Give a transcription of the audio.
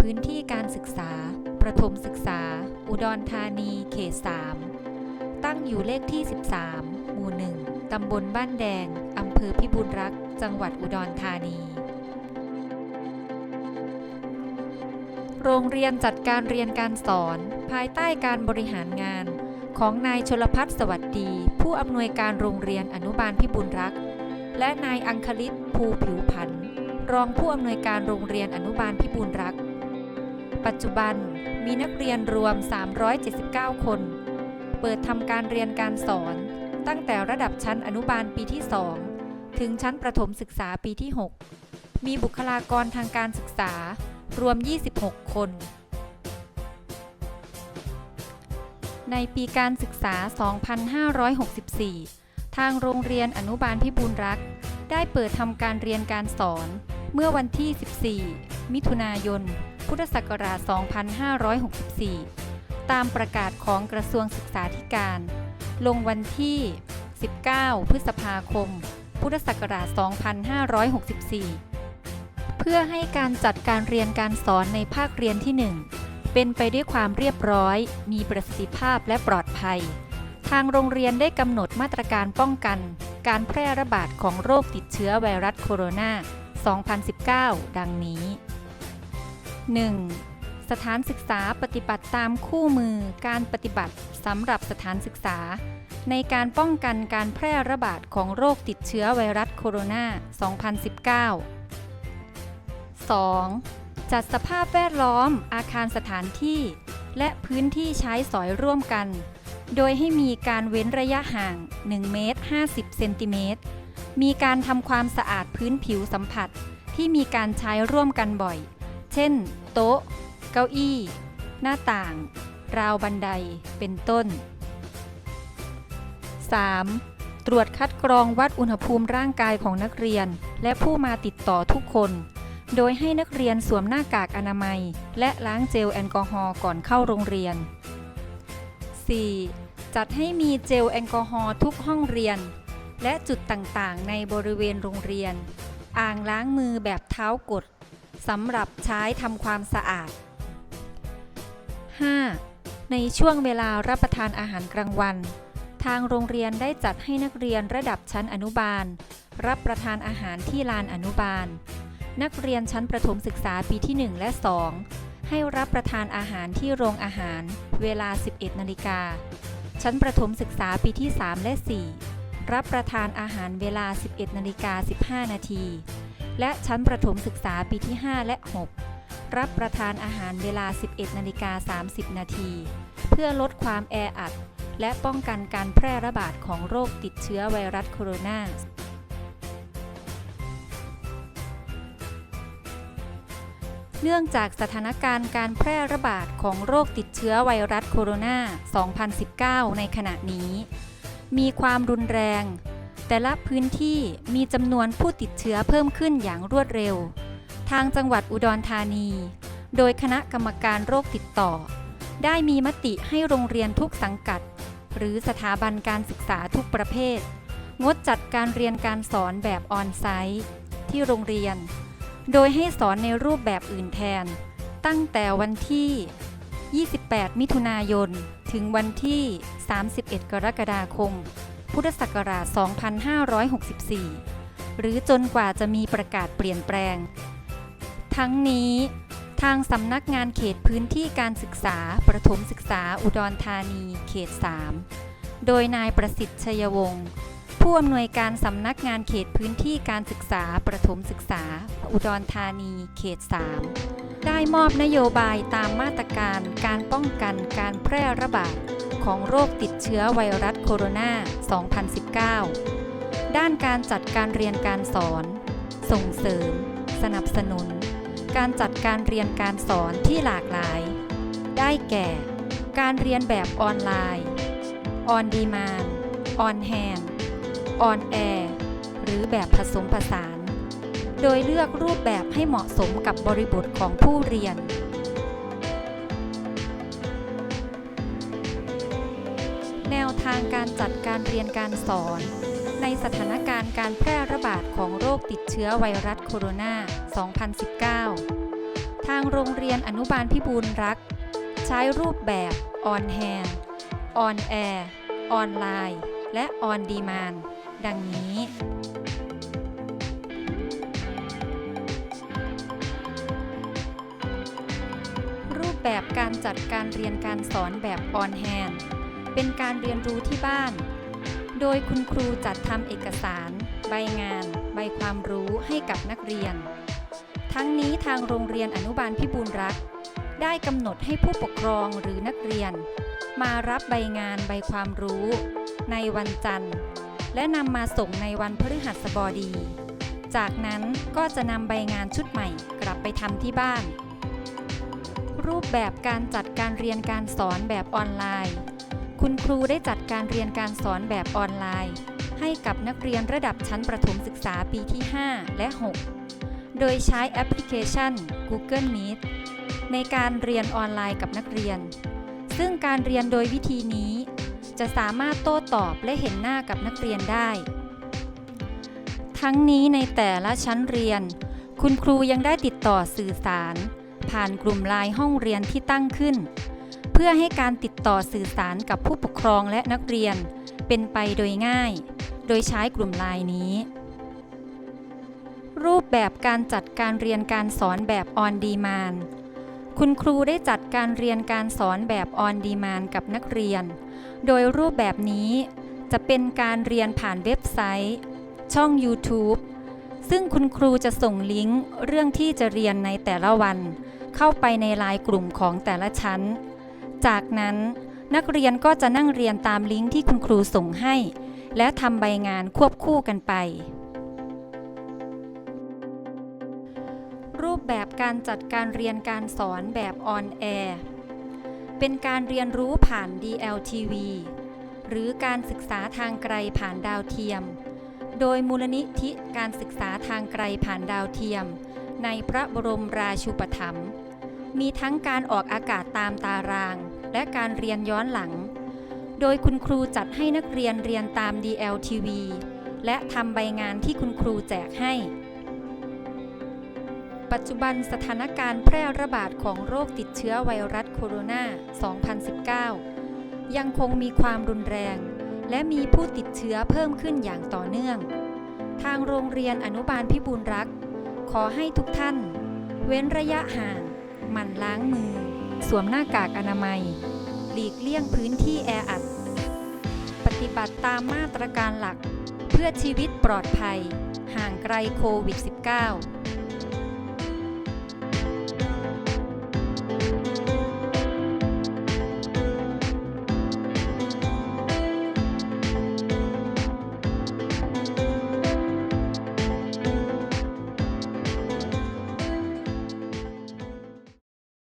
พื้นที่การศึกษา ประถมศึกษา อุดรธานี เขต 3 ตั้งอยู่เลขที่ 13 หมู่ 1 ตำบลบ้านแดง อำเภอพิบูลรักษ์จังหวัดอุดรธานี โรงเรียนจัดการเรียนการสอน ภายใต้การบริหารงาน ของนายชลพัฒน์สวัสดี ผู้อำนวยการโรงเรียนอนุบาลพิบูลรักษ์และนายอังคลิตภูผิวพันธ์รองผู้อำนวยการโรงเรียนอนุบาลพิบูลรักษ์ ปัจจุบันมีนักเรียนรวม 379 คน เปิดทำการเรียนการสอน ตั้งแต่ระดับชั้นอนุบาลปีที่ 2 ถึงชั้นประถมศึกษาปีที่ 6 มีบุคลากรทางการศึกษารวม 26 คน ในปีการศึกษา 2564 ทางโรงเรียนอนุบาลพิบูลรักษ์ได้เปิดทำการเรียนการสอนเมื่อวันที่ 14 มิถุนายน พุทธศักราช 2564 ตามประกาศของกระทรวงศึกษาธิการ ลงวันที่ 19 พฤษภาคม พุทธศักราช 2564 เพื่อให้การจัดการเรียนการสอนในภาคเรียนที่ 1 เป็นไปด้วยความเรียบร้อย มีประสิทธิภาพและปลอดภัย ทางโรงเรียนได้กำหนดมาตรการป้องกัน การแพร่ระบาดของโรคติดเชื้อไวรัสโคโรนา 2019 ดังนี้ 1. สถานศึกษาปฏิบัติตามคู่มือการปฏิบัติสำหรับสถานศึกษา ในการป้องกันการแพร่ระบาดของโรคติดเชื้อไวรัสโคโรนา 2019 2. จัดสภาพแวดล้อมอาคารสถานที่ และพื้นที่ใช้สอยร่วมกัน โดยให้มีการเว้นระยะห่าง 1 เมตร 50 เซนติเมตร มีการทำความสะอาดพื้นผิวสัมผัสที่มีการใช้ร่วมกันบ่อย เช่น โต๊ะ เก้าอี้ หน้าต่าง ราวบันได เป็นต้น 3. ตรวจคัดกรองวัดอุณหภูมิร่างกายของนักเรียน และผู้มาติดต่อทุกคน โดยให้นักเรียนสวมหน้ากากอนามัย และล้างเจลแอลกอฮอล์ก่อนเข้าโรงเรียน 4. จัดให้มีเจลแอลกอฮอล์ทุกห้องเรียน และจุดต่างๆ ในบริเวณโรงเรียน อ่างล้างมือแบบเท้ากด สำหรับใช้ทำความสะอาด 5. ในช่วงเวลารับประทานอาหารกลางวัน ทางโรงเรียนได้จัดให้นักเรียนระดับชั้นอนุบาล รับประทานอาหารที่ลานอนุบาล นักเรียนชั้นประถมศึกษาปีที่ 1 และ 2 ให้รับประทานอาหารที่โรงอาหาร เวลา 11 นาฬิกา ชั้นประถมศึกษาปีที่ 3 และ 4 รับประทานอาหารเวลา 11 นาฬิกา 15 นาที และชั้นประถมศึกษาปีที่ 5 และ 6 รับประทานอาหารเวลา 11นาฬิกา30 นาที เพื่อลดความแออัด และป้องกันการแพร่ระบาดของโรคติดเชื้อไวรัสโคโรนาเนื่องจากสถานการณ์การแพร่ระบาดของโรคติดเชื้อไวรัสโคโรนา 2019 ในขณะนี้ มีความรุนแรง แต่ละพื้นที่มีจำนวนผู้ติดเชื้อเพิ่มขึ้นอย่างรวดเร็ว ทางจังหวัดอุดรธานี โดยคณะกรรมการโรคติดต่อ ได้มีมติให้โรงเรียนทุกสังกัด หรือสถาบันการศึกษาทุกประเภท งดจัดการเรียนการสอนแบบออนไซต์ที่โรงเรียน โดยให้สอนในรูปแบบอื่นแทน ตั้งแต่วันที่ 28 มิถุนายน ถึงวันที่ 31 กรกฎาคม พุทธศักราช 2564 หรือจนกว่าจะมีประกาศเปลี่ยนแปลง ทั้งนี้ทางสำนักงานเขตพื้นที่การศึกษา ประถมศึกษาอุดรธานี เขต 3 โดยนายประสิทธิ์ชัยวงศ์ผู้อำนวยการสำนักงานเขตพื้นที่การศึกษา ประถมศึกษา อุดรธานี เขต 3 ได้มอบนโยบายตามมาตรการการป้องกันการแพร่ระบาด ของโรคติดเชื้อไวรัสโคโรนา 2019 ด้านการจัดการเรียนการสอน ส่งเสริม สนับสนุน การจัดการเรียนการสอนที่หลากหลาย ได้แก่ การเรียนแบบออนไลน์ ออนดีมานออนแฮนออนแอร์หรือแบบผสมผสาน โดยเลือกรูปแบบให้เหมาะสมกับบริบทของผู้เรียน วทางการจัดการเรียนการสอน ในสถานการณ์การแพร่ระบาดของโรคติดเชื้อไวรัสโคโรนา 2019 ทางโรงเรียนอนุบาลพิบูลรัก ใช้รูปแบบออนแฮนออนแอร์ออนไลน์ และออนดีมานดังนี้ รูปแบบการจัดการเรียนการสอนแบบออนแฮน เป็นการเรียนรู้ที่บ้าน โดยคุณครูจัดทำเอกสาร ใบงาน ใบความรู้ให้กับนักเรียน ทั้งนี้ทางโรงเรียนอนุบาลพิบูลรัก ได้กำหนดให้ผู้ปกครองหรือนักเรียน มารับใบงานใบความรู้ ในวันจันทร์ และนำมาส่งในวันพฤหัสบดี จากนั้นก็จะนำใบงานชุดใหม่กลับไปทำที่บ้านรูปแบบการจัดการเรียนการสอนแบบออนไลน์ คุณครูได้จัดการเรียนการสอนแบบออนไลน์ ให้กับนักเรียนระดับชั้นประถมศึกษาปีที่ 5 และ 6 โดยใช้แอปพลิเคชัน Google Meet ในการเรียนออนไลน์กับนักเรียน ซึ่งการเรียนโดยวิธีนี้ จะสามารถโต้ตอบและเห็นหน้ากับนักเรียนได้ ทั้งนี้ในแต่ละชั้นเรียน คุณครูยังได้ติดต่อสื่อสาร ผ่านกลุ่มไลน์ห้องเรียนที่ตั้งขึ้น พื่อให้การติดต่อสื่อสารกับผู้ปกครองและนักเรียน เป็นไปโดยง่าย โดยใช้กลุ่มไลน์นี้ รูปแบบการจัดการเรียนการสอนแบบออนดีมานคุณครูได้จัดการเรียนการสอนแบบออนดีมานกับนักเรียน โดยรูปแบบนี้จะเป็นการเรียนผ่านเว็บไซต์ ช่อง YouTube ซึ่งคุณครูจะส่งลิงก์เรื่องที่จะเรียนในแต่ละวัน เข้าไปในไลน์กลุ่มของแต่ละชั้น จากนั้นนักเรียนก็จะนั่งเรียนตามลิงก์ที่คุณครูส่งให้ และทำใบงานควบคู่กันไป รูปแบบการจัดการเรียนการสอนแบบออนแอร์เป็นการเรียนรู้ผ่าน DLTV หรือการศึกษาทางไกลผ่านดาวเทียม โดยมูลนิธิการศึกษาทางไกลผ่านดาวเทียม ในพระบรมราชูปถัมภ์มีทั้งการออกอากาศตามตาราง และการเรียนย้อนหลัง โดยคุณครูจัดให้นักเรียนเรียนตาม DLTV และทำใบงานที่คุณครูแจกให้ ปัจจุบันสถานการณ์แพร่ระบาดของโรคติดเชื้อไวรัสโคโรนา 2019 ยังคงมีความรุนแรง และมีผู้ติดเชื้อเพิ่มขึ้นอย่างต่อเนื่อง ทางโรงเรียนอนุบาลพิบูลรัก ขอให้ทุกท่าน เว้นระยะห่าง หมั่นล้างมือ สวมหน้ากากอนามัย หลีกเลี่ยงพื้นที่แออัด ปฏิบัติตามมาตรการหลัก เพื่อชีวิตปลอดภัย ห่างไกลโควิด -19